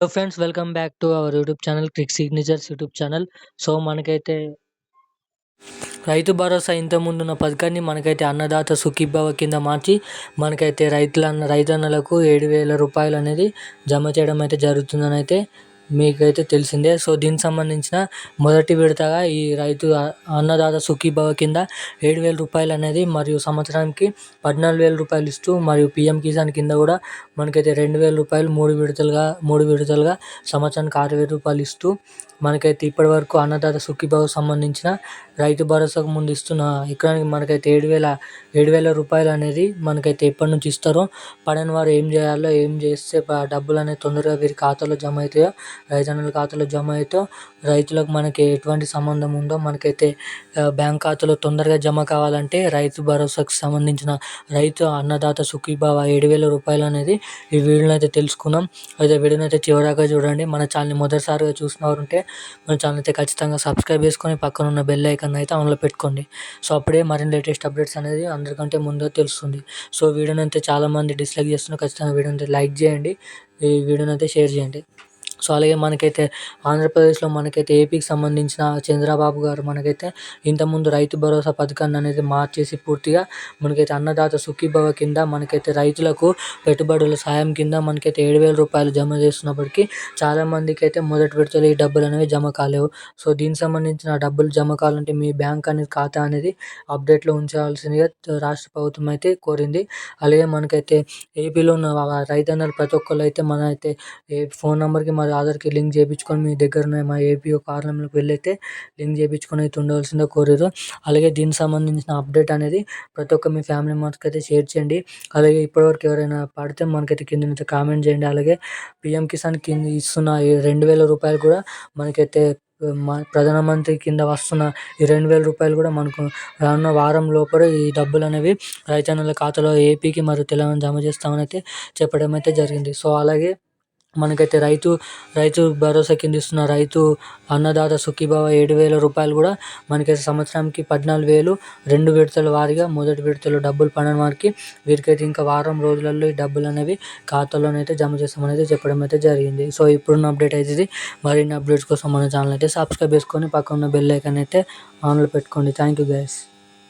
Hello friends welcome back to our YouTube channel crick signatures YouTube channel so మనకైతే రైతు భరోసా ఇంతకుముందు ఉన్న పథకాన్ని మనకైతే అన్నదాత సుఖీభావ కింద మార్చి మనకైతే రైతుల రైతన్నలకు ఏడు వేల రూపాయలు అనేది జమ చేయడం అయితే జరుగుతుందని అయితే మీకైతే తెలిసిందే. సో దీనికి సంబంధించిన మొదటి విడతగా ఈ రైతు అన్నదాత సుఖీభవ కింద ఏడు వేల రూపాయలు అనేది మరియు సంవత్సరానికి పద్నాలుగు వేల రూపాయలు ఇస్తూ మరియు పిఎం కిసాన్ కింద కూడా మనకైతే రెండు వేల రూపాయలు మూడు విడతలుగా మూడు విడతలుగా సంవత్సరానికి ఆరు వేల రూపాయలు ఇస్తూ మనకైతే ఇప్పటివరకు అన్నదాత సుఖీభావ సంబంధించిన రైతు భరోసాకు ముందు ఇస్తున్న ఎకరానికి మనకైతే ఏడు వేల ఏడు వేల రూపాయలు అనేది మనకైతే ఎప్పటి నుంచి ఇస్తారో పడని వారు ఏం చేయాలో ఏం చేస్తే డబ్బులు అనేది తొందరగా వీరి ఖాతాలో జమ అవుతాయో రైతన్నల ఖాతాలో జమ అవుతాయో రైతులకు మనకి ఎటువంటి సంబంధం ఉందో మనకైతే బ్యాంక్ ఖాతాలో తొందరగా జమ కావాలంటే రైతు భరోసాకు సంబంధించిన రైతు అన్నదాత సుఖీభావ ఏడు వేల రూపాయలు అనేది ఈ వీడియోలో అయితే తెలుసుకుందాం. అయితే వీడియోని అయితే చూడండి. మన ఛానల్ మొదటిసారిగా చూసినవారు ఉంటే మన ఛానల్ అయితే ఖచ్చితంగా సబ్స్క్రైబ్ చేసుకొని పక్కన ఉన్న బెల్ ఐకన్ అయితే ఆన్లో పెట్టుకోండి. సో అప్పుడే మరిన్ని లేటెస్ట్ అప్డేట్స్ అనేది అందరికంటే ముందే తెలుస్తుంది. సో వీడియోని అయితే చాలామంది డిస్లైక్ చేస్తున్నారు. ఖచ్చితంగా వీడియోని అయితే లైక్ చేయండి. ఈ వీడియోని అయితే షేర్ చేయండి. సో అలాగే మనకైతే ఆంధ్రప్రదేశ్లో మనకైతే ఏపీకి సంబంధించిన చంద్రబాబు గారు మనకైతే ఇంతకుముందు రైతు భరోసా పథకాన్ని అనేది మార్చేసి పూర్తిగా మనకైతే అన్నదాత సుఖీభవ కింద మనకైతే రైతులకు పెట్టుబడుల సాయం కింద మనకైతే ఏడు వేల రూపాయలు జమ చేస్తున్నప్పటికీ చాలామందికి అయితే మొదటి విడతలో ఈ డబ్బులు అనేవి జమ కాలేవు. సో దీనికి సంబంధించిన డబ్బులు జమ కావాలంటే మీ బ్యాంక్ అనేది ఖాతా అనేది అప్డేట్లో ఉంచాల్సిందిగా రాష్ట్ర ప్రభుత్వం అయితే కోరింది. అలాగే మనకైతే ఏపీలో ఉన్న రైతన్నలు ప్రతి ఒక్కరు అయితే మన అయితే ఫోన్ నెంబర్కి మన ఆధార్కి లింక్ చేయించుకొని మీ దగ్గర ఉన్న మా ఏపీఓ కార్యాలయంలోకి వెళ్ళి అయితే లింక్ చేయించుకొని అయితే ఉండవలసిందిగా కోరారు. అలాగే దీనికి సంబంధించిన అప్డేట్ అనేది ప్రతి ఒక్క మీ ఫ్యామిలీ మెంబర్స్కి అయితే షేర్ చేయండి. అలాగే ఇప్పటివరకు ఎవరైనా పడితే మనకైతే కింద నుంచి కామెంట్ చేయండి. అలాగే పిఎం కిసాన్ కింద ఇస్తున్న రెండు వేల రూపాయలు కూడా మనకైతే ప్రధానమంత్రి కింద వస్తున్న ఈ రెండు వేల రూపాయలు కూడా మనకు రానున్న వారం లోపల ఈ డబ్బులు అనేవి రైతన్నుల ఖాతాలో ఏపీకి మరియు తెలంగాణ జమ చేస్తామని అయితే చెప్పడం అయితే జరిగింది. సో అలాగే మనకైతే రైతు రైతు భరోసా కింద ఇస్తున్న రైతు అన్నదాత సుఖీభవ ఏడు వేల రూపాయలు కూడా మనకైతే సంవత్సరానికి పద్నాలుగు వేలు రెండు విడతల వారీగా మొదటి విడతలో డబ్బులు పడని వారికి వీరికైతే ఇంకా వారం రోజులలో ఈ డబ్బులు అనేవి ఖాతాలోనైతే జమ చేస్తామనేది చెప్పడం అయితే జరిగింది. సో ఇప్పుడున్న అప్డేట్ అయితే ఇది మరిన్ని అప్డేట్స్ కోసం మన ఛానల్ అయితే సబ్స్క్రైబ్ చేసుకొని పక్కన ఉన్న బెల్ ఐకాన్ అయితే ఆన్లో పెట్టుకోండి. Thank you guys